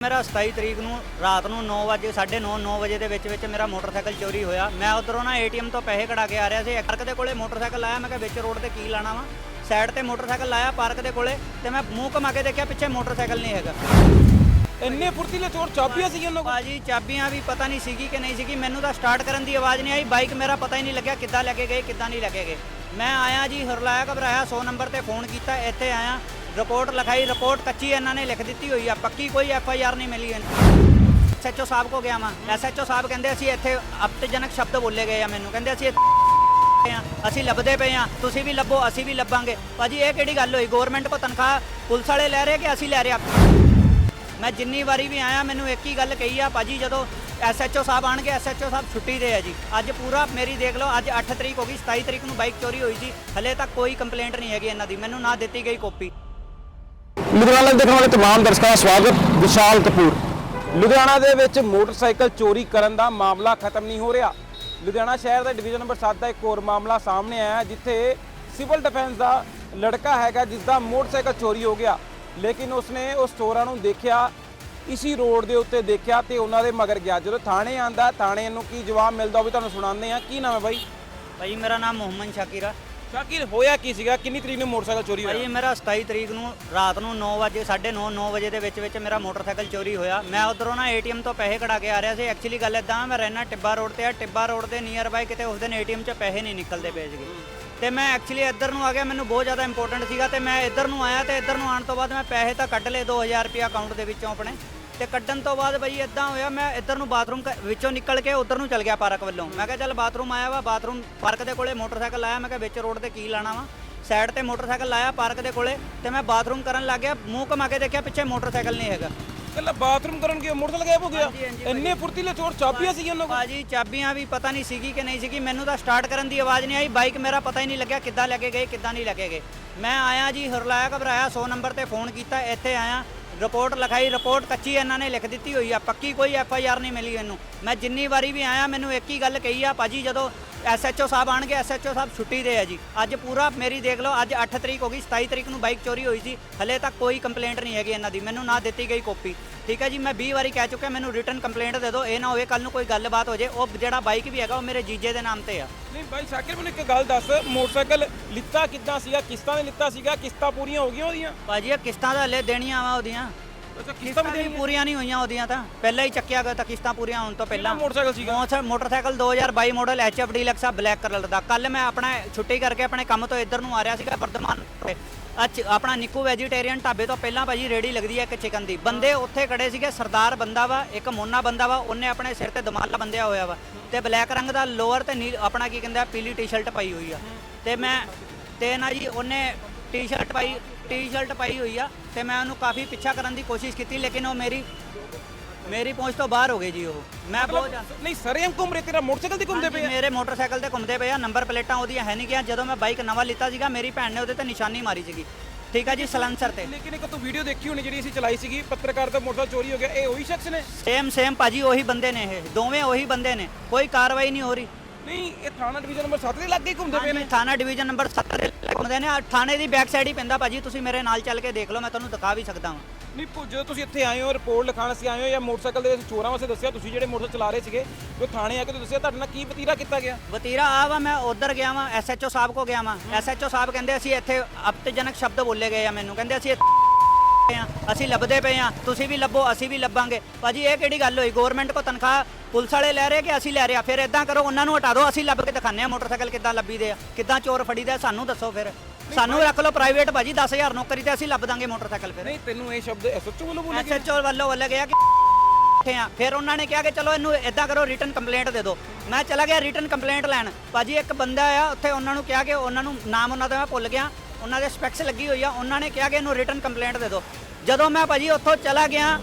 ਮੇਰਾ 27 ਤਰੀਕ ਨੂੰ ਰਾਤ ਨੂੰ 9 ਵਜੇ 9:30 9 ਵਜੇ ਦੇ ਵਿੱਚ ਵਿੱਚ ਮੇਰਾ ਮੋਟਰਸਾਈਕਲ ਚੋਰੀ ਹੋਇਆ। ਮੈਂ ਉਧਰੋਂ ਨਾ ਏਟੀਐਮ ਤੋਂ ਪੈਸੇ ਕਢਾ ਕੇ ਆ ਰਿਹਾ ਸੀ। ਪਾਰਕ ਦੇ ਕੋਲੇ ਮੋਟਰਸਾਈਕਲ ਆਇਆ ਮੈਂ ਕਿਹਾ ਵਿੱਚ ਰੋਡ ਤੇ ਕੀ ਲਾਣਾ ਵਾ? ਸਾਈਡ ਤੇ ਮੋਟਰਸਾਈਕਲ ਲਾਇਆ ਪਾਰਕ ਦੇ ਕੋਲੇ ਤੇ ਮੈਂ ਮੂੰਹ ਘੁਮਾ ਕੇ ਦੇਖਿਆ ਪਿੱਛੇ ਮੋਟਰਸਾਈਕਲ ਨਹੀਂ ਹੈਗਾ। ਇੰਨੇ ਫੁਰਤੀਲੇ ਚੋਰ ਚਾਬੀਆਂ ਸੀ ਉਹਨਾਂ ਕੋਲ? ਬਾਜੀ ਚਾਬੀਆਂ ਵੀ ਪਤਾ ਨਹੀਂ ਸੀਗੀ ਕਿ ਨਹੀਂ ਸੀਗੀ। ਮੈਨੂੰ ਤਾਂ ਸਟਾਰਟ ਕਰਨ ਦੀ ਆਵਾਜ਼ ਨਹੀਂ ਆਈ। ਬਾਈਕ ਮੇਰਾ ਪਤਾ ਹੀ ਨਹੀਂ ਲੱਗਿਆ ਕਿੱਦਾਂ ਲੈ ਕੇ ਗਏ ਕਿੱਦਾਂ ਨਹੀਂ ਲੈ ਕੇ ਗਏ। ਮੈਂ ਆਇਆ ਜੀ ਹਰਲਾਇਆ ਘਬਰਾਇਆ 100 ਨੰਬਰ ਤੇ ਫੋਨ ਕੀਤਾ ਇੱਥੇ ਆਇਆ। ਰਿਪੋਰਟ ਲਿਖਾਈ, ਰਿਪੋਰਟ ਕੱਚੀ ਇਹਨਾਂ ਨੇ ਲਿਖ ਦਿੱਤੀ ਹੋਈ ਆ, ਪੱਕੀ ਕੋਈ ਐਫ ਆਈ ਆਰ ਨਹੀਂ ਮਿਲੀ ਐਸਐਚਓ ਸਾਹਿਬ ਕੋ ਗਿਆ ਮੈਂ ਐਸਐਚਓ ਸਾਹਿਬ ਕਹਿੰਦੇ ਅਸੀਂ ਇੱਥੇ ਅਪਤਜਨਕ ਸ਼ਬਦ ਬੋਲੇ ਗਏ ਆ ਮੈਨੂੰ। ਕਹਿੰਦੇ ਅਸੀਂ ਆ, ਅਸੀਂ ਲੱਭਦੇ ਪਏ ਆ, ਤੁਸੀਂ ਵੀ ਲੱਭੋ, ਅਸੀਂ ਵੀ ਲੱਭਾਂਗੇ। ਭਾਜੀ, ਇਹ ਕਿਹੜੀ ਗੱਲ ਹੋਈ? ਗਵਰਨਮੈਂਟ ਕੋ ਤਨਖਾਹ ਪੁਲਿਸ ਵਾਲੇ ਲੈ ਰਹੇ ਕਿ ਅਸੀਂ ਲੈ ਰਹੇ ਆ? ਮੈਂ ਜਿੰਨੀ ਵਾਰੀ ਵੀ ਆਇਆ, ਮੈਨੂੰ ਇੱਕ ਹੀ ਗੱਲ ਕਹੀ ਆ, ਭਾਜੀ, ਜਦੋਂ ਐਸਐਚਓ ਸਾਹਿਬ ਆਣਗੇ ਐਸਐਚਓ ਸਾਹਿਬ ਛੁੱਟੀ ਦੇ ਆ ਜੀ। ਅੱਜ ਪੂਰਾ ਮੇਰੀ ਦੇਖ ਲਓ, ਅੱਜ 8 ਤਰੀਕ ਹੋ ਗਈ 27 ਤਰੀਕ ਨੂੰ ਬਾਈਕ ਚੋਰੀ ਹੋਈ ਸੀ। ਹਲੇ ਤੱਕ ਕੋਈ ਕੰਪਲੇਂਟ ਨਹੀਂ ਹੈਗੀ ਇਹਨਾਂ ਦੀ। ਮੈਨੂੰ ਨਾ ਦਿੱਤੀ ਗਈ ਕਾਪੀ ਲੁਧਿਆਣਾ ਲਾਈਵ ਦੇਖਣ ਵਾਲੇ तमाम ਦਰਸ਼ਕਾਂ ਦਾ ਸਵਾਗਤ ਵਿਸ਼ਾਲ ਕਪੂਰ ਲੁਧਿਆਣਾ ਦੇ ਵਿੱਚ ਮੋਟਰਸਾਈਕਲ ਚੋਰੀ ਕਰਨ ਦਾ ਮਾਮਲਾ ਖਤਮ ਨਹੀਂ ਹੋ ਰਿਹਾ ਲੁਧਿਆਣਾ ਸ਼ਹਿਰ ਦਾ ਡਿਵੀਜ਼ਨ ਨੰਬਰ 7 ਦਾ ਇੱਕ ਹੋਰ ਮਾਮਲਾ ਸਾਹਮਣੇ ਆਇਆ ਹੈ, ਜਿੱਥੇ ਸਿਵਲ ਡਿਫੈਂਸ ਦਾ ਲੜਕਾ ਹੈਗਾ ਜਿਸ ਦਾ ਮੋਟਰਸਾਈਕਲ ਚੋਰੀ ਹੋ ਗਿਆ ਲੇਕਿਨ ਉਸਨੇ ਉਸ ਚੋਰਾਂ ਨੂੰ ਦੇਖਿਆ ਇਸੀ ਰੋਡ ਦੇ ਉੱਤੇ ਦੇਖਿਆ ਤੇ ਉਹਨਾਂ ਦੇ ਮਗਰ ਗਿਆ ਜਦੋਂ ਥਾਣੇ ਆਂਦਾ ਥਾਣੇ ਨੂੰ ਕੀ ਜਵਾਬ ਮਿਲਦਾ ਉਹ ਵੀ ਤੁਹਾਨੂੰ ਸੁਣਾਉਂਦੇ ਆ ਕੀ ਨਾਮ ਹੈ ਬਾਈ ਭਾਜੀ ਮੇਰਾ ਨਾਮ ਮੁਹੰਮਦ ਸ਼ਾਕਿਰ ਆ ਸ਼ਾਕਿਰ ਹੋਇਆ ਕੀ ਸੀਗਾ? ਕਿੰਨੀ ਤਰੀਕ ਨੂੰ ਮੋਟਰਸਾਈਕਲ ਚੋਰੀ ਭਾਜੀ ਹੋਇਆ ਮੇਰਾ 27 ਤਰੀਕ ਨੂੰ ਰਾਤ ਨੂੰ 9 ਵਜੇ 9:30 9 ਵਜੇ ਦੇ ਵਿੱਚ ਵਿੱਚ ਮੇਰਾ ਮੋਟਰਸਾਈਕਲ ਚੋਰੀ ਹੋਇਆ। ਮੈਂ ਉਧਰੋਂ ਨਾ ਏਟੀਐਮ ਤੋਂ ਪੈਸੇ ਕਢਾ ਕੇ ਆ ਰਿਹਾ ਸੀ। ਐਕਚੁਅਲੀ ਗੱਲ ਇਦਾਂ ਮੈਂ ਰਹਿਣਾ ਟਿੱਬਾ ਰੋਡ ਤੇ ਆ। ਟਿੱਬਾ ਰੋਡ ਦੇ ਨੀਅਰ ਬਾਈ ਕਿਤੇ ਉਸ ਦਿਨ ਏਟੀਐਮ 'ਚ ਪੈਸੇ ਨਹੀਂ ਨਿਕਲਦੇ ਪਏ ਸੀਗੇ। ਤੇ ਮੈਂ ਐਕਚੁਅਲੀ ਇੱਧਰ ਨੂੰ ਆ ਗਿਆ। ਮੈਨੂੰ ਬਹੁਤ ਜ਼ਿਆਦਾ ਇੰਪੋਰਟੈਂਟ ਸੀਗਾ ਤੇ ਮੈਂ ਇੱਧਰ ਨੂੰ ਆਇਆ ਤੇ ਇੱਧਰ ਨੂੰ ਆਉਣ ਤੋਂ ਬਾਅਦ ਮੈਂ ਪੈਸੇ ਤਾਂ ਕੱਢ ਲਏ 2000 ਰੁਪਏ ਅਕਾਊਂਟ ਦੇ ਵਿੱਚੋਂ ਆਪਣੇ। ਤੇ ਕੱਢਣ ਤੋਂ ਬਾਅਦ ਬਈ ਇਦਾਂ ਹੋਇਆ ਮੈਂ ਇੱਧਰ ਨੂੰ ਬਾਥਰੂਮ ਕ- ਵਿੱਚੋਂ ਨਿਕਲ ਕੇ ਉਧਰ ਨੂੰ ਚਲ ਗਿਆ ਪਾਰਕ ਵੱਲੋਂ। ਮੈਂ ਕਿਹਾ ਚੱਲ ਬਾਥਰੂਮ ਆਇਆ ਵਾ ਬਾਥਰੂਮ ਪਾਰਕ ਦੇ ਕੋਲੇ ਮੋਟਰਸਾਈਕਲ ਆਇਆ ਮੈਂ ਕਿਹਾ ਵਿੱਚ ਰੋਡ ਤੇ ਕੀ ਲਾਣਾ ਵਾ। ਸਾਈਡ ਤੇ ਮੋਟਰਸਾਈਕਲ ਲਾਇਆ ਪਾਰਕ ਦੇ ਕੋਲੇ ਤੇ ਮੈਂ ਬਾਥਰੂਮ ਕਰਨ ਲੱਗ ਗਿਆ ਮੂੰਹ ਘੁਮਾ ਕੇ ਦੇਖਿਆ ਪਿੱਛੇ ਮੋਟਰਸਾਈਕਲ ਨਹੀਂ ਹੈਗਾ। ਕੱਲਾ ਬਾਥਰੂਮ ਕਰਨ ਗਿਆ ਮੋਟਰਸਾਈਕਲ ਗਾਇਬ ਹੋ ਗਿਆ? ਹਾਂਜੀ, ਹਾਂਜੀ, ਇੰਨੇ ਫੁਰਤੀਲੇ ਚੋਰ ਚਾਬੀਆਂ ਸੀ ਉਹਨਾਂ ਕੋਲ? ਬਾਜੀ ਚਾਬੀਆਂ ਵੀ ਪਤਾ ਨਹੀਂ ਸੀਗੀ ਕਿ ਨਹੀਂ ਸੀਗੀ ਮੈਨੂੰ ਤਾਂ ਸਟਾਰਟ ਕਰਨ ਦੀ ਆਵਾਜ਼ ਨਹੀਂ ਆਈ ਬਾਈਕ ਮੇਰਾ ਪਤਾ ਹੀ ਨਹੀਂ ਲੱਗਿਆ ਕਿੱਦਾਂ ਲੈ ਕੇ ਗਏ ਕਿੱਦਾਂ ਨਹੀਂ ਲੈ ਕੇ ਗਏ। ਮੈਂ ਆਇਆ ਜੀ ਹਰਲਾਇਆ ਘਬਰਾਇਆ 100 ਨੰਬਰ ਤੇ ਫੋਨ ਕੀਤਾ ਇੱਥੇ ਆਇਆ। ਰਿਪੋਰਟ ਲਿਖਾਈ, ਰਿਪੋਰਟ ਕੱਚੀ ਇਹਨਾਂ ਨੇ ਲਿਖ ਦਿੱਤੀ ਹੋਈ ਆ। ਪੱਕੀ ਕੋਈ ਐਫ ਆਈ ਆਰ ਨਹੀਂ ਮਿਲੀ ਇਹਨੂੰ। ਮੈਂ ਜਿੰਨੀ ਵਾਰੀ ਵੀ ਆਇਆ, ਮੈਨੂੰ ਇੱਕ ਹੀ ਗੱਲ ਕਹੀ ਆ, ਭਾਜੀ ਜਦੋਂ ਐਸਐਚਓ ਸਾਹਿਬ ਆਣਗੇ ਐਸਐਚਓ ਸਾਹਿਬ ਛੁੱਟੀ ਦੇ ਆ ਜੀ। ਅੱਜ ਪੂਰਾ ਮੇਰੀ ਦੇਖ ਲਓ ਅੱਜ 8 ਤਰੀਕ ਹੋ ਗਈ 27 ਤਰੀਕ ਨੂੰ ਬਾਈਕ ਚੋਰੀ ਹੋਈ ਸੀ। ਹਲੇ ਤੱਕ ਕੋਈ ਕੰਪਲੇਂਟ ਨਹੀਂ ਹੈਗੀ ਇਹਨਾਂ ਦੀ ਮੈਨੂੰ ਨਾ ਦਿੱਤੀ ਗਈ ਕਾਪੀ ਠੀਕ ਹੈ ਜੀ ਮੈਂ 20 ਵਾਰੀ ਕਹਿ ਚੁੱਕਿਆ ਮੈਨੂੰ ਰਿਟਰਨ ਕੰਪਲੇਂਟ ਦੇ ਦਿਓ ਇਹ ਨਾ ਹੋਵੇ ਕੱਲ ਨੂੰ ਕੋਈ ਗੱਲਬਾਤ ਹੋ ਜੇ ਉਹ ਜਿਹੜਾ ਬਾਈਕ ਵੀ ਹੈਗਾ ਉਹ ਮੇਰੇ ਜੀਜੇ ਦੇ ਨਾਮ ਤੇ ਆ। ਨਹੀਂ ਬਾਈ ਸ਼ਾਕਿਰ ਮੈਨੂੰ ਇੱਕ ਗੱਲ ਦੱਸ ਮੋਟਰਸਾਈਕਲ ਲਿੱਤਾ ਕਿੱਦਾਂ ਸੀਗਾ ਕਿਸ਼ਤਾਂ ਦੇ ਲਿੱਤਾ ਸੀਗਾ ਕਿਸ਼ਤਾਂ ਪੂਰੀਆਂ ਹੋ ਗਈਆਂ ਉਹਦੀਆਂ? ਭਾਜੀ ਇਹ ਕਿਸ਼ਤਾਂ ਤਾਂ ਹਲੇ ਦੇਣੀਆਂ ਵਾ ਉਹਦੀਆਂ। ਅੱਛਾ ਕਿਸ਼ਤਾਂ ਵੀ ਪੂਰੀਆਂ ਨਹੀਂ ਹੋਈਆਂ ਉਹਦੀਆਂ ਤਾਂ। ਪਹਿਲਾਂ ਹੀ ਚੱਕਿਆ ਗਿਆ ਤਾਂ ਕਿਸ਼ਤਾਂ ਪੂਰੀਆਂ ਹੋਣ ਤੋਂ ਪਹਿਲਾਂ। ਮੋਟਰਸਾਈਕਲ ਸੀਗਾ? Motor motorcycle 2022 model HF deluxe ਆ ਬਲੈਕ ਕਲਰ ਦਾ। ਕੱਲ ਮੈਂ ਆਪਣਾ ਛੁੱਟੀ ਕਰਕੇ ਆਪਣੇ ਕੰਮ ਤੋਂ ਇੱਧਰ ਨੂੰ ਆ ਰਿਹਾ ਸੀਗਾ ਵਰਧਮਾਨ ਤੇ। ਅੱਜ ਆਪਣਾ ਨਿੱਕੂ ਵੈਜੀਟੇਰੀਅਨ ਢਾਬੇ ਤੋਂ ਪਹਿਲਾਂ ਭਾਜੀ ਰੇੜੀ ਲੱਗਦੀ ਹੈ ਇੱਕ ਚਿਕਨ ਦੀ। ਬੰਦੇ ਉੱਥੇ ਖੜੇ ਸੀਗੇ ਸਰਦਾਰ ਬੰਦਾ ਵਾ ਇੱਕ ਮੋਨਾ ਬੰਦਾ ਵਾ ਉਹਨੇ ਆਪਣੇ ਸਿਰ ਤੇ ਦਮਾਲਾ ਬੰਦਿਆ ਹੋਇਆ ਵਾ। ਤੇ ਬਲੈਕ ਰੰਗ ਦਾ ਲੋਅਰ ਤੇ ਨੀਲ ਆਪਣਾ ਕੀ ਕਹਿੰਦੇ ਪੀਲੀ ਟੀ-ਸ਼ਰਟ ਪਾਈ ਹੋਈ ਆ। ਤੇ ਮੈਂ ਤੇ ਨਾ ਜੀ ਉਹਨੇ ਟੀ-ਸ਼ਰਟ ਪਾਈ ਟੀ-ਸ਼ਰਟ ਪਾਈ ਹੋਈ ਆ ਤੇ ਮੈਂ ਉਹਨੂੰ ਕਾਫੀ ਪਿੱਛਾ ਕਰਨ ਦੀ ਕੋਸ਼ਿਸ਼ ਕੀਤੀ ਲੇਕਿਨ ਉਹ ਮੇਰੀ ਮੇਰੀ ਪਹੁੰਚ ਤੋਂ ਬਾਹਰ ਹੋ ਗਏ ਜੀ ਉਹ। ਮੈਂ ਬਹੁਤ ਜ਼ਿਆਦਾ ਨਹੀਂ ਸਰੇਮ ਘੁੰਮ ਰਹੇ ਤੇਰਾ ਮੋਟਰਸਾਈਕਲ ਤੇ ਘੁੰਮਦੇ ਪਏ ਹਾਂਜੀ, ਆ? ਮੇਰੇ ਮੋਟਰਸਾਈਕਲ ਤੇ ਘੁੰਮਦੇ ਪਏ ਆ ਨੰਬਰ ਪਲੇਟਾਂ ਉਹਦੀਆਂ ਹੈ ਨਹੀਂ ਗਿਆ ਜਦੋਂ ਮੈਂ ਬਾਈਕ ਨਵਾਂ ਲਿੱਤਾ ਸੀਗਾ ਮੇਰੀ ਭੈਣ ਨੇ ਉਹਦੇ ਤੇ ਨਿਸ਼ਾਨੀ ਮਾਰੀ ਸੀਗੀ। ਠੀਕ ਆ ਜੀ ਸਲੈਂਸਰ ਤੇ। ਲੇਕਿਨ ਇੱਕ ਤੂੰ ਵੀਡੀਓ ਦੇਖੀ ਹੋਣੀ ਜਿਹੜੀ ਅਸੀਂ ਚਲਾਈ ਸੀਗੀ ਪੱਤਰਕਾਰ ਦਾ ਮੋਟਰਸਾਈਕਲ ਚੋਰੀ ਹੋ ਗਿਆ ਇਹ ਉਹੀ ਸ਼ਖਸ ਨੇ? ਸੇਮ ਸੇਮ ਭਾਜੀ ਉਹੀ ਬੰਦੇ ਨੇ ਇਹ ਦੋਵੇਂ ਉਹੀ ਬੰਦੇ ਨੇ ਕੋਈ ਕਾਰਵਾਈ ਨਹੀਂ ਹੋ ਰਹੀ। ਨਹੀਂ ਇਹ ਥਾਣਾ ਡਿਵੀਜ਼ਨ ਨੰਬਰ 7 ਦੇ ਲੱਗੇ ਘੁੰਮਦੇ ਪਏ ਨੇ। ਥਾਣਾ ਡਿਵੀਜ਼ਨ ਨੰਬਰ 7 ਦੇ ਘੁੰਮਦੇ ਨੇ। ਆਹ ਥਾਣੇ ਦੀ ਬੈਕ ਸਾਈਡ ਹੀ ਪੈਂਦਾ ਭਾਜੀ ਤੁਸੀਂ ਮੇਰੇ ਨਾਲ ਚੱਲ ਕੇ ਦੇਖ ਲਓ ਮੈਂ ਤੁਹਾਨੂੰ ਦਿਖਾ ਵੀ ਸਕਦਾ ਹਾਂ ਨਹੀਂ ਜਦੋਂ ਤੁਸੀਂ ਇੱਥੇ ਆਏ ਹੋ ਰਿਪੋਰਟ ਲਿਖਾਣ ਅਸੀਂ ਆਏ ਹੋ ਜਾਂ ਮੋਟਰਸਾਈਕਲ ਦੇ ਚੋਰਾਂ ਵਾਸਤੇ ਦੱਸਿਆ ਤੁਸੀਂ ਜਿਹੜੇ ਮੋਟਰਸਾਈਕਲ ਚਲਾ ਰਹੇ ਸੀਗੇ ਜੋ ਥਾਣੇ ਆ ਕੇ ਤੁਸੀਂ ਦੱਸਿਆ ਤੁਹਾਡੇ ਨਾਲ ਕੀ ਵਤੀਰਾ ਕੀਤਾ ਗਿਆ? ਵਤੀਰਾ ਆ ਵਾ ਮੈਂ ਉਧਰ ਗਿਆ ਵਾਂ ਐਸਐਚਓ ਸਾਹਿਬ ਕੋ ਗਿਆ ਵਾਂ। ਐਸਐਚਓ ਸਾਹਿਬ ਕਹਿੰਦੇ ਅਸੀਂ ਇੱਥੇ ਅਪਤਜਨਕ ਸ਼ਬਦ ਬੋਲੇ ਗਏ ਆ ਮੈਨੂੰ ਕਹਿੰਦੇ ਅਸੀਂ ਇੱਥੇ ਆ ਅਸੀਂ ਲੱਭਦੇ ਪਏ ਆ ਤੁਸੀਂ ਵੀ ਲੱਭੋ ਅਸੀਂ ਵੀ ਲੱਭਾਂਗੇ। ਭਾਜੀ ਇਹ ਕਿਹੜੀ ਗੱਲ ਹੋਈ? ਗਵਰਨਮੈਂਟ ਕੋ ਤਨਖਾਹ ਪੁਲਿਸ ਵਾਲੇ ਲੈ ਰਹੇ ਕਿ ਅਸੀਂ ਲੈ ਰਹੇ ਆ? ਫਿਰ ਇਦਾਂ ਕਰੋ ਉਹਨਾਂ ਨੂੰ ਹਟਾ ਦਿਓ ਅਸੀਂ ਲੱਭ ਕੇ ਦਿਖਾਉਂਦੇ ਆ ਮੋਟਰਸਾਈਕਲ ਕਿੱਦਾਂ ਲੱਭੀਦੇ ਆ ਕਿੱਦਾਂ ਚੋਰ ਫੜੀਦਾ ਸਾਨੂੰ ਦੱਸੋ ਫਿਰ। ਸਾਨੂੰ ਰੱਖ ਲਓ ਪ੍ਰਾਈਵੇਟ ਭਾਜੀ 10000 ਨੌਕਰੀ ਤੇ ਅਸੀਂ ਲੱਭ ਦਾਂਗੇ ਮੋਟਰਸਾਈਕਲ ਫਿਰ। ਨਹੀਂ ਤੈਨੂੰ ਇਹ ਸ਼ਬਦ ਐਸਐਚਓ ਵੱਲੋਂ ਬੋਲੇ ਗਏ ਐਸਐਚਓ ਵੱਲੋਂ ਵੱਲ ਗਿਆ ਕਿ ਆ। ਫਿਰ ਉਹਨਾਂ ਨੇ ਕਿਹਾ ਕਿ ਚਲੋ ਇਹਨੂੰ ਇਦਾਂ ਕਰੋ ਰਿਟਨ ਕੰਪਲੇਂਟ ਦੇ ਦਿਓ। ਮੈਂ ਚਲਾ ਗਿਆ ਰਿਟਨ ਕੰਪਲੇਂਟ ਲੈਣ। ਭਾਜੀ ਇੱਕ ਬੰਦਾ ਆ ਉੱਥੇ ਉਹਨਾਂ ਨੂੰ ਕਿਹਾ ਕਿ ਉਹਨਾਂ ਨੂੰ ਨਾਮ ਉਹਨਾਂ ਦਾ ਮੈਂ ਭੁੱਲ ਗਿਆ। ਉਹਨਾਂ ਦੇ ਸਪੈਕਸ ਲੱਗੀ ਹੋਈ ਆ। ਉਹਨਾਂ ਨੇ ਕਿਹਾ ਕਿ ਇਹਨੂੰ ਰਿਟਨ ਕੰਪਲੇਂਟ ਦੇ ਦਿਓ। ਜਦੋਂ ਮੈਂ ਭਾਜੀ ਉੱਥੋਂ ਚਲਾ ਗਿਆ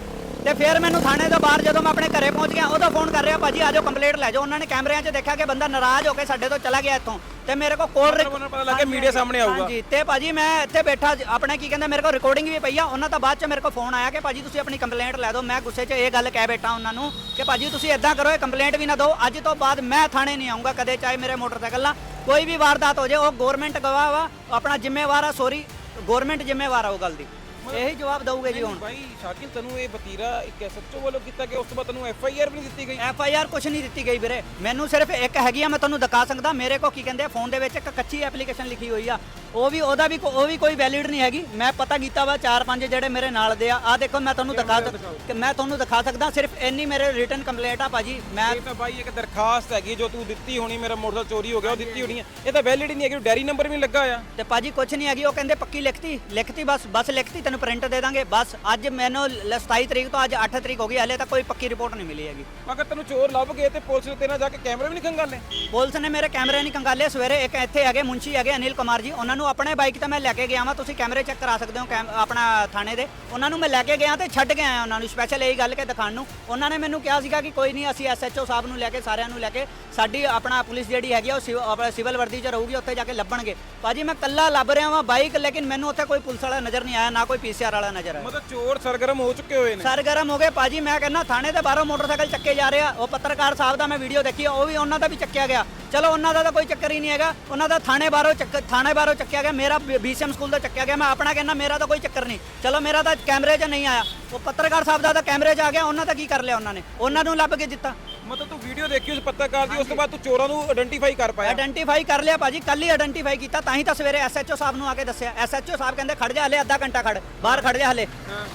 ਤੇ ਫਿਰ ਮੈਨੂੰ ਥਾਣੇ ਤੋਂ ਬਾਹਰ ਜਦੋਂ ਮੈਂ ਆਪਣੇ ਘਰੇ ਪਹੁੰਚ ਗਿਆ ਉਦੋਂ ਫੋਨ ਕਰ ਰਿਹਾ ਭਾਜੀ ਆਜੋ ਕੰਪਲੇਂਟ ਲੈ ਜਾਓ। ਉਹਨਾਂ ਨੇ ਕੈਮਰਿਆਂ 'ਚ ਦੇਖਿਆ ਕਿ ਬੰਦਾ ਨਾਰਾਜ਼ ਹੋ ਕੇ ਸਾਡੇ ਤੋਂ ਚਲਾ ਗਿਆ ਇੱਥੋਂ ਤੇ ਮੇਰੇ ਕੋਲ ਕੋਲ ਉਹਨਾਂ ਨੂੰ ਪਤਾ ਲੱਗ ਗਿਆ ਮੀਡੀਆ ਸਾਹਮਣੇ ਆਊਗਾ। ਹਾਂਜੀ ਤੇ ਭਾਜੀ ਮੈਂ ਇੱਥੇ ਬੈਠਾ ਜ- ਆਪਣੇ ਕੀ ਕਹਿੰਦੇ ਮੇਰੇ ਕੋਲ ਰਿਕਾਰਡਿੰਗ ਵੀ ਪਈ ਆ। ਉਹਨਾਂ ਤੋਂ ਬਾਅਦ ਚ ਮੇਰੇ ਕੋਲ ਫੋਨ ਆਇਆ ਕਿ ਭਾਜੀ ਤੁਸੀਂ ਆਪਣੀ ਕੰਪਲੇਂਟ ਲੈ ਦਿਓ। ਮੈਂ ਗੁੱਸੇ 'ਚ ਇਹ ਗੱਲ ਕਹਿ ਬੈਠਾ ਉਹਨਾਂ ਨੂੰ ਕਿ ਭਾਜੀ ਤੁਸੀਂ ਇਦਾਂ ਕਰੋ ਇਹ ਕੰਪਲੇਂਟ ਵੀ ਨਾ ਦਿਓ। ਅੱਜ ਤੋਂ ਬਾਅਦ ਮੈਂ ਥਾਣੇ ਨਹੀਂ ਆਉਂਗਾ ਕਦੇ ਚਾਹੇ ਮੇਰੇ ਮੋਟਰਸਾਈਕਲ ਨਾਲ। ਕੋਈ ਵੀ ਵਾਰਦਾਤ ਹੋ ਜਾਏ ਉਹ ਗਵਰਨਮੈਂਟ ਗਵਾਹ ਵਾ ਆਪਣਾ ਜ਼ਿੰਮੇਵਾਰ ਆ ਸੋਰੀ ਗਵਰਨਮੈਂਟ ਜ਼ਿੰਮੇਵਾਰ ਆ ਉਹ ਗੱਲ ਦੀ। ਇਹੀ ਜਵਾਬ ਦਊਗੇ ਜੀ ਹੁਣ। ਭਾਈ ਸ਼ਾਕਿਲ ਤੈਨੂੰ ਇਹ ਵਤੀਰਾ ਇੱਕ ਐਸਐਚਓ ਵੱਲੋਂ ਕੀਤਾ ਗਿਆ ਉਸ ਤੋਂ ਬਾਅਦ ਤੈਨੂੰ ਐਫ ਆਈ ਆਰ ਵੀ ਨਹੀਂ ਦਿੱਤੀ ਗਈ। ਐਫ ਆਈ ਆਰ ਕੁਛ ਨਹੀਂ ਦਿੱਤੀ ਗਈ ਵੀਰੇ। ਮੈਨੂੰ ਸਿਰਫ ਇੱਕ ਹੈਗੀ ਆ ਮੈਂ ਤੁਹਾਨੂੰ ਦਿਖਾ ਸਕਦਾ। ਮੇਰੇ ਕੋ ਕੀ ਕਹਿੰਦੇ ਆ ਫੋਨ ਦੇ ਵਿੱਚ ਇੱਕ ਕੱਚੀ ਐਪਲੀਕੇਸ਼ਨ ਲਿਖੀ ਹੋਈ ਆ। ਉਹ ਵੀ ਉਹਦਾ ਵੀ ਕੋ- ਉਹ ਵੀ ਕੋਈ ਵੈਲਿਡ ਨਹੀਂ ਹੈਗੀ। ਮੈਂ ਪਤਾ ਕੀਤਾ ਵਾ ਚਾਰ ਪੰਜ ਜਿਹੜੇ ਮੇਰੇ ਨਾਲ ਦੇ ਆ। ਆ ਦੇਖੋ ਮੈਂ ਤੁਹਾਨੂੰ ਦਿਖਾ ਕਿ ਮੈਂ ਤੁਹਾਨੂੰ ਦਿਖਾ ਸਕਦਾ ਸਿਰਫ ਇੰਨੀ ਮੇਰੇ ਰਿਟਨ ਕੰਪਲੇਂਟ ਆ ਭਾਜੀ। ਮੈਂ ਇਹ ਤਾਂ ਬਾਈ ਇੱਕ ਦਰਖਾਸਤ ਹੈਗੀ ਜੋ ਤੂੰ ਦਿੱਤੀ ਹੋਣੀ ਮੇਰਾ ਮੋਟਰਸਾਈਕਲ ਚੋਰੀ ਹੋ ਗਿਆ ਉਹ ਦਿੱਤੀ ਹੋਣੀ ਹੈ ਇਹ ਤਾਂ ਵੈਲਿਡ ਹੀ ਨਹੀਂ ਹੈਗੀ ਡੈਰੀ ਨੰਬਰ ਵੀ ਨਹੀਂ ਲੱਗਾ ਹੋਇਆ। ਤੇ ਭਾਜੀ ਕੁਛ ਨਹੀਂ ਹੈਗੀ ਉਹ ਕਹਿੰਦੇ ਪੱਕੀ ਲਿਖਤੀ। ਲਿਖਤੀ ਬਸ ਬਸ ਲਿਖਤੀ ਤੈਨੂੰ ਪ੍ਰਿੰਟ ਦੇ ਦਾਂਗੇ। ਬਸ ਅੱਜ ਮੈਨੂੰ ਲ- 27 ਤਰੀਕ ਤੋਂ ਅੱਜ 8 ਤਰੀਕ ਹੋ ਗਈ ਹਲੇ ਤੱਕ ਕੋਈ ਪੱਕੀ ਰਿਪੋਰਟ ਨਹੀਂ ਮਿਲੀ ਹੈਗੀ। ਅਗਰ ਤੈਨੂੰ ਚੋਰ ਲੱਭ ਗਏ ਤੇ ਪੁਲਿਸ ਨੇ ਤੇਰੇ ਨਾਲ ਜਾ ਕੇ ਕੈਮਰੇ ਵੀ ਨਹੀਂ ਖੰਗਾਲੇ। ਪੁਲਿਸ ਨੇ ਮੇਰੇ ਕੈਮਰੇ ਨਹੀਂ ਕੰਗਾਲੇ ਸਵੇਰੇ ਇੱਕ ਇੱਥੇ ਹੈਗੇ ਮੁੰਸ਼ੀ ਹੈਗੇ ਅਨਿਲ ਕੁਮਾਰ ਜੀ ਉਹਨਾਂ ਨੂੰ ਆਪਣੇ ਬਾਈਕ ਤੇ ਮੈਂ ਲੈ ਕੇ ਗਿਆ ਵਾਂ। ਤੁਸੀਂ ਕੈਮਰੇ ਚੈੱਕ ਕਰਾ ਸਕਦੇ ਹੋ ਕੈਮ- ਆਪਣਾ ਥਾਣੇ ਦੇ। ਉਹਨਾਂ ਨੂੰ ਮੈਂ ਲੈ ਕੇ ਗਿਆ ਤੇ ਛੱਡ ਕੇ ਆਇਆ ਉਹਨਾਂ ਨੂੰ। ਸਪੈਸ਼ਲ ਇਹੀ ਗੱਲ ਕੇ ਦਿਖਾਣ ਨੂੰ। ਉਹਨਾਂ ਨੇ ਮੈਨੂੰ ਕਿਹਾ ਸੀਗਾ ਕਿ ਕੋਈ ਨਹੀਂ ਅਸੀਂ ਐਸਐਚਓ ਸਾਹਿਬ ਨੂੰ ਲੈ ਕੇ ਸਾਰਿਆਂ ਨੂੰ ਲੈ ਕੇ ਸਾਡੀ ਆਪਣਾ ਪੁਲਿਸ ਜਿਹੜੀ ਹੈਗੀ ਆ ਉਹ ਸਿਵ- ਆਪਣਾ ਸਿਵਲ ਵਰਦੀ 'ਚ ਰਹੂਗੀ ਉੱਥੇ ਜਾ ਕੇ ਲੱਭਣਗੇ। ਭਾਜੀ ਮੈਂ ਕੱਲਾ ਲੱਭ ਰਿਹਾ ਵਾਂ ਬਾਈਕ ਲੇਕਿਨ ਮੈਨੂੰ ਉੱਥੇ ਕੋਈ ਪੁਲਿਸ ਵਾਲਾ ਨਜ਼ਰ ਨਹੀਂ ਆਇਆ ਨਾ ਕੋਈ ਪੀਸੀਆਰ ਵਾਲਾ ਨਜ਼ਰ ਆਇਆ। ਮਤਲਬ ਚੋਰ ਸਰਗਰਮ ਹੋ ਚੁੱਕੇ ਹੋਏ ਨੇ। ਸਰਗਰਮ ਹੋ ਗਏ। ਭਾਜੀ ਮੈਂ ਕਹਿੰਦਾ ਥਾਣੇ ਦੇ ਬਾਹਰੋਂ ਮੋਟਰਸਾਈਕਲ ਚੱਕੇ ਜਾ ਰਿਹਾ। ਉਹ ਪੱਤਰਕਾਰ ਸਾਹਿਬ ਦਾ ਮੈਂ ਵੀਡੀਓ ਦੇਖੀ ਉਹ ਵੀ ਉਹਨਾਂ ਦਾ ਵੀ ਚੱਕਿਆ ਗਿਆ। ਚਲੋ ਉਹਨਾਂ ਦਾ ਤਾਂ ਕੋਈ ਚੱਕਰ ਹੀ ਨਹੀਂ ਹੈਗਾ। ਉਹਨਾਂ ਦਾ ਥਾਣੇ ਬਾਹਰੋਂ ਚੱਕ ਥਾਣੇ ਬਾਹਰੋਂ ਚੱਕਿਆ ਗਿਆ। ਮੇਰਾ ਬੀਸੀਐਮ ਸਕੂਲ ਦਾ ਚੱਕਿਆ ਗਿਆ। ਮੈਂ ਆਪਣਾ ਕਹਿੰਦਾ ਮੇਰਾ ਤਾਂ ਕੋਈ ਚੱਕਰ ਨਹੀਂ। ਚਲੋ ਮੇਰਾ ਤਾਂ ਕੈਮਰੇ 'ਚ ਨਹੀਂ ਆਇਆ। ਉਹ ਪੱਤਰਕਾਰ ਸਾਹਿਬ ਦਾ ਤਾਂ ਕੈਮਰੇ 'ਚ ਆ ਗਿਆ। ਉਹਨਾਂ ਦਾ ਕੀ ਕਰ ਲਿਆ ਉਹਨਾਂ ਨੇ? ਉਹਨਾਂ ਨੂੰ ਲੱਭ ਕੇ ਦਿੱਤਾ। ਮਤਲਬ ਤੂੰ ਵੀਡੀਓ ਦੇਖੀ ਉਸ ਪੱਤਰਕਾਰ ਦੀ ਉਸ ਤੋਂ ਬਾਅਦ ਤੂੰ ਚੋਰਾਂ ਨੂੰ ਆਇਡੈਂਟੀਫਾਈ ਕਰ ਪਾਇਆ। ਆਇਡੈਂਟੀਫਾਈ ਕਰ ਲਿਆ ਭਾਜੀ ਕੱਲ ਹੀ ਆਇਡੈਂਟੀਫਾਈ ਕੀਤਾ ਤਾਂ ਹੀ ਤਾਂ ਸਵੇਰੇ ਐਸਐਚਓ ਸਾਹਿਬ ਨੂੰ ਆ ਕੇ ਦੱਸਿਆ। ਐਸਐਚਓ ਸਾਹਿਬ ਕਹਿੰਦੇ ਖੜ ਜਾ ਹਲੇ ਅੱਧਾ ਘੰਟਾ ਖੜ ਬਾਹਰ ਖੜ ਜਾ ਹਲੇ।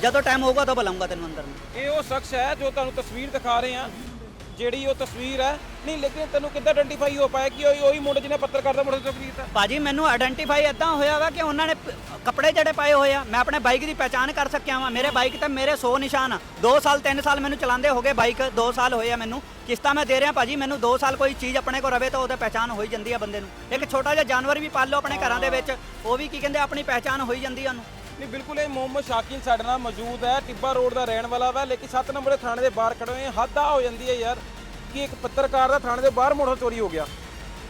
ਜਦੋਂ ਟਾਈਮ ਹੋਊਗਾ ਤਾਂ ਬੁਲਾਉਂਗਾ ਤੈਨੂੰ ਅੰਦਰ ਨੂੰ। ਇਹ ਉਹ ਸ਼ਖਸ ਹੈ ਜੋ ਤੁਹਾਨੂੰ ਤਸਵੀਰ ਦਿਖਾ ਰਹੇ ਆ। ਜਿਹੜੀ ਉਹ ਤਸਵੀਰ ਹੈ, ਨਹੀਂ, ਲੇਕਿਨ ਤੈਨੂੰ ਕਿੱਦਾਂ ਆਇਡੈਂਟੀਫਾਈ ਹੋ ਪਾਇਆ ਕਿ ਉਹੀ ਉਹੀ ਮੁੰਡੇ ਜਿਹਨੇ ਪੱਤਰਕਾਰ ਦਾ ਮੋਟਰਸਾਈਕਲ ਚੋਰੀ ਕੀਤਾ ਭਾਜੀ, ਮੈਨੂੰ ਆਇਡੈਂਟੀਫਾਈ ਇਦਾਂ ਹੋਇਆ ਵਾ ਕਿ ਉਹਨਾਂ ਨੇ ਪ- ਕੱਪੜੇ ਜਿਹੜੇ ਪਾਏ ਹੋਏ ਆ, ਮੈਂ ਆਪਣੇ ਬਾਈਕ ਦੀ ਪਹਿਚਾਣ ਕਰ ਸਕਿਆ ਵਾਂ। ਮੇਰੇ ਬਾਈਕ ਤੇ ਮੇਰੇ 100 ਨਿਸ਼ਾਨ ਆ। 2 ਸਾਲ 3 ਸਾਲ ਮੈਨੂੰ ਚਲਾਉਂਦੇ ਹੋ ਗਏ ਬਾਈਕ 2 ਸਾਲ ਹੋਏ ਆ ਮੈਨੂੰ। ਕਿਸ਼ਤਾਂ ਮੈਂ ਦੇ ਰਿਹਾ ਭਾਜੀ, ਮੈਨੂੰ 2 ਸਾਲ ਕੋਈ ਚੀਜ਼ ਆਪਣੇ ਕੋਲ ਰਵੇ ਤਾਂ ਉਹਦੇ ਪਹਿਚਾਣ ਹੋਈ ਜਾਂਦੀ ਆ ਬੰਦੇ ਨੂੰ। ਇੱਕ ਛੋਟਾ ਜਿਹਾ ਜਾਨਵਰ ਵੀ ਪਾਲ ਲਓ ਆਪਣੇ ਘਰਾਂ ਦੇ ਵਿੱਚ। ਉਹ ਵੀ ਕੀ ਕਹਿੰਦੇ, ਆਪਣੀ ਪਹਿਚਾਣ ਹੋਈ ਜਾਂਦੀ ਆ ਉਹਨੂੰ। ਨਹੀਂ ਬਿਲਕੁਲ ਇਹ ਮੁਹੰਮਦ ਸ਼ਾਕਿਲ ਸਾਡੇ ਨਾਲ ਮੌਜੂਦ ਹੈ। ਟਿੱਬਾ ਰੋਡ ਦਾ ਰਹਿਣ ਵਾਲਾ ਵਾ ਲੇਕਿਨ 7 ਨੰਬਰ ਦੇ ਥਾਣੇ ਦੇ ਬਾਹਰ ਖੜੇ ਹੋਏ ਹੱਦ ਆ ਹੋ ਜਾਂਦੀ ਹੈ ਯਾਰ ਕਿ ਇੱਕ ਪੱਤਰਕਾਰ ਦਾ ਥਾਣੇ ਦੇ ਬਾਹਰ ਮੋਟਰਸਾਈਕਲ ਚੋਰੀ ਹੋ ਗਿਆ।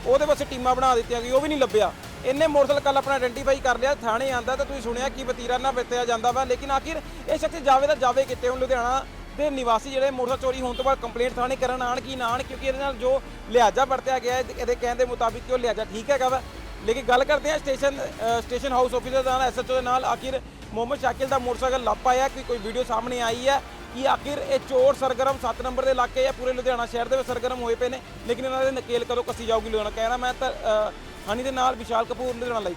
ਉਹਦੇ ਵਾਸਤੇ ਟੀਮਾਂ ਬਣਾ ਦਿੱਤੀਆਂ ਗਈ ਉਹ ਵੀ ਨਹੀਂ ਲੱਭਿਆ। ਇਹਨੇ ਮੋਟਰਸਾਈਕਲ ਕੱਲ ਆਪਣਾ ਆਇਡੈਂਟੀਫਾਈ ਕਰ ਲਿਆ। ਥਾਣੇ ਆਂਦਾ ਤਾਂ ਤੁਸੀਂ ਸੁਣਿਆ ਕਿ ਵਤੀਰਾ ਨਾ ਵਰਤਿਆ ਜਾਂਦਾ ਵਾ ਲੇਕਿਨ ਆਖਿਰ ਇਹ ਸ਼ਖਸ ਜਾਵੇ ਤਾਂ ਜਾਵੇ ਕਿਤੇ। ਹੁਣ ਲੁਧਿਆਣਾ ਦੇ ਨਿਵਾਸੀ ਜਿਹੜੇ ਮੋਟਰਸਾਈਕਲ ਚੋਰੀ ਹੋਣ ਤੋਂ ਬਾਅਦ ਕੰਪਲੇਂਟ ਥਾਣੇ ਕਰਨ ਆਣ ਕੀ ਨਾ ਆਣ ਕਿਉਂਕਿ ਇਹਦੇ ਨਾਲ ਜੋ ਲਿਹਾਜ਼ਾ ਵਰਤਿਆ ਗਿਆ ਹੈ, ਇਹਦੇ ਕਹਿਣ ਦੇ ਮੁਤਾਬਿਕ ਕਿ ਉਹ ਲਿਹਾਜ਼ਾ ਠੀਕ ਹੈਗਾ ਵਾ। ਲੇਕਿਨ ਗੱਲ ਕਰਦੇ ਹਾਂ ਸਟੇਸ਼ਨ ਸਟੇਸ਼ਨ ਹਾਊਸ ਆਫੀਸਰ ਦਾ ਐਸਐਚਓ ਦੇ ਨਾਲ। ਆਖਿਰ ਮੁਹੰਮਦ ਸ਼ਾਕਿਲ ਦਾ ਮੋਟਰਸਾਈਕਲ ਲੱਭ ਪਾਇਆ ਕਿ ਕੋਈ ਵੀਡੀਓ ਸਾਹਮਣੇ ਆਈ ਹੈ ਕਿ ਆਖਿਰ ਇਹ ਚੋਰ ਸਰਗਰਮ 7 ਨੰਬਰ ਦੇ ਇਲਾਕੇ ਜਾਂ ਪੂਰੇ ਲੁਧਿਆਣਾ ਸ਼ਹਿਰ ਦੇ ਵਿੱਚ ਸਰਗਰਮ ਹੋਏ ਪਏ ਨੇ ਲੇਕਿਨ ਇਹਨਾਂ ਦੇ ਨਕੇਲ ਕਦੋਂ ਕੱਸੀ ਜਾਊਗੀ ਲੁਧਿਆਣਾ? ਕਹਿਣਾ ਮੈਂ ਤਾਂ ਅ, ਹਨੀ ਦੇ ਨਾਲ ਵਿਸ਼ਾਲ ਕਪੂਰ ਲੁਧਿਆਣਾ ਲਈ।